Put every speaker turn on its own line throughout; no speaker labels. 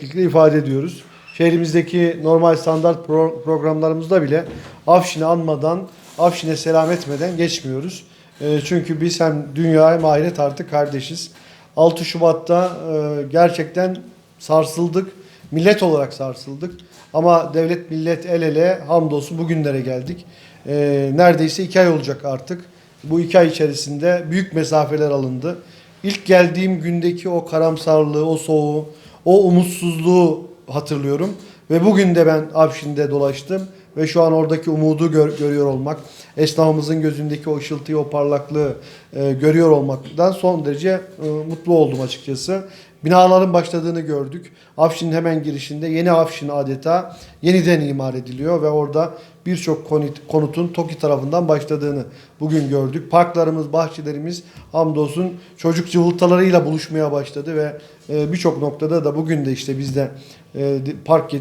İfade ediyoruz. Şehrimizdeki normal standart pro- programlarımızda bile Afşin'i anmadan, Afşin'e selam etmeden geçmiyoruz. E, çünkü biz hem dünya hem ahiret artık kardeşiz. 6 Şubat'ta e, gerçekten sarsıldık. Millet olarak sarsıldık. Ama devlet millet el ele hamdolsun bugünlere geldik. E, neredeyse iki ay olacak artık. Bu iki ay içerisinde büyük mesafeler alındı. İlk geldiğim gündeki o karamsarlığı, o soğuğu, o umutsuzluğu hatırlıyorum. Ve bugün de ben Afşin'de dolaştım ve şu an oradaki umudu gör- görüyor olmak, esnafımızın gözündeki o ışıltıyı, o parlaklığı e, görüyor olmaktan son derece e, mutlu oldum açıkçası. Binaların başladığını gördük. Afşin'in hemen girişinde yeni Afşin adeta yeniden imar ediliyor ve orada birçok konut- konutun TOKİ tarafından başladığını bugün gördük. Parklarımız, bahçelerimiz hamdolsun çocuk cıvıltalarıyla buluşmaya başladı ve e, birçok noktada da bugün de işte biz de e, park e,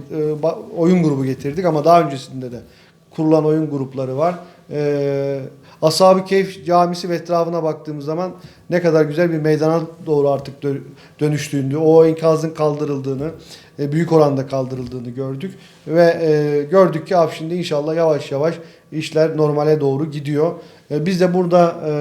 oyun grubu getirdik ama daha öncesinde de kurulan oyun grupları var. E, Ashab-ı Keyf Camisi ve etrafına baktığımız zaman ne kadar güzel bir meydana doğru artık dö- dönüştüğünü, o enkazın kaldırıldığını, e, büyük oranda kaldırıldığını gördük. Ve e, gördük ki Afşin'de inşallah yavaş yavaş işler normale doğru gidiyor. E, biz de burada e,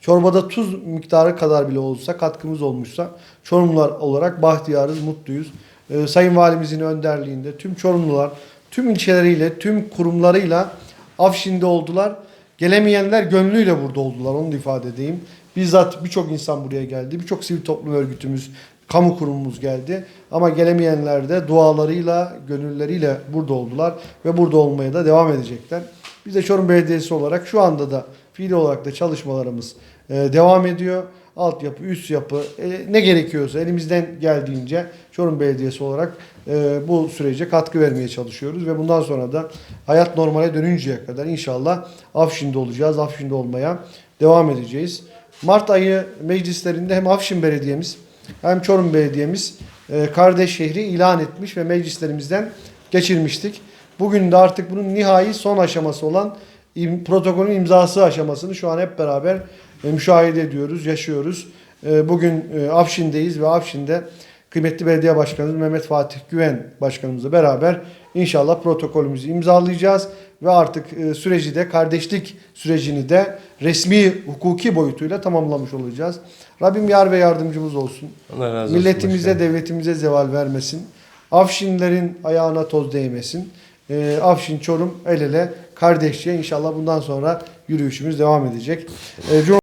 çorbada tuz miktarı kadar bile olsa katkımız olmuşsa Çorumlular olarak bahtiyarız, mutluyuz. E, Sayın Valimizin önderliğinde tüm Çorumlular tüm ilçeleriyle, tüm kurumlarıyla Afşin'de oldular. Gelemeyenler gönlüyle burada oldular onu da ifade edeyim. Bizzat birçok insan buraya geldi. Birçok sivil toplum örgütümüz, kamu kurumumuz geldi. Ama gelemeyenler de dualarıyla, gönülleriyle burada oldular ve burada olmaya da devam edecekler. Biz de Çorum Belediyesi olarak şu anda da fiili olarak da çalışmalarımız e, devam ediyor. Altyapı, üst yapı e, ne gerekiyorsa elimizden geldiğince Çorum Belediyesi olarak e, bu sürece katkı vermeye çalışıyoruz ve bundan sonra da hayat normale dönünceye kadar inşallah Afşin'de olacağız. Afşin'de olmaya devam edeceğiz. Mart ayı meclislerinde hem Afşin Belediye'miz hem Çorum Belediye'miz kardeş şehri ilan etmiş ve meclislerimizden geçirmiştik. Bugün de artık bunun nihai son aşaması olan protokolün imzası aşamasını şu an hep beraber e, müşahede ediyoruz, yaşıyoruz. E, Bugün e, Afşin'deyiz ve Afşin'de kıymetli belediye başkanımız Mehmet Fatih Güven başkanımızla beraber inşallah protokolümüzü imzalayacağız ve artık süreci de kardeşlik sürecini de resmi hukuki boyutuyla tamamlamış olacağız. Rabbim yar ve yardımcımız olsun.
Allah razı olsun.
Milletimize,
başkanım.
devletimize zeval vermesin. Afşinlerin ayağına toz değmesin. Ee, Afşin, Çorum el ele kardeşçe inşallah bundan sonra yürüyüşümüz devam edecek. Cum-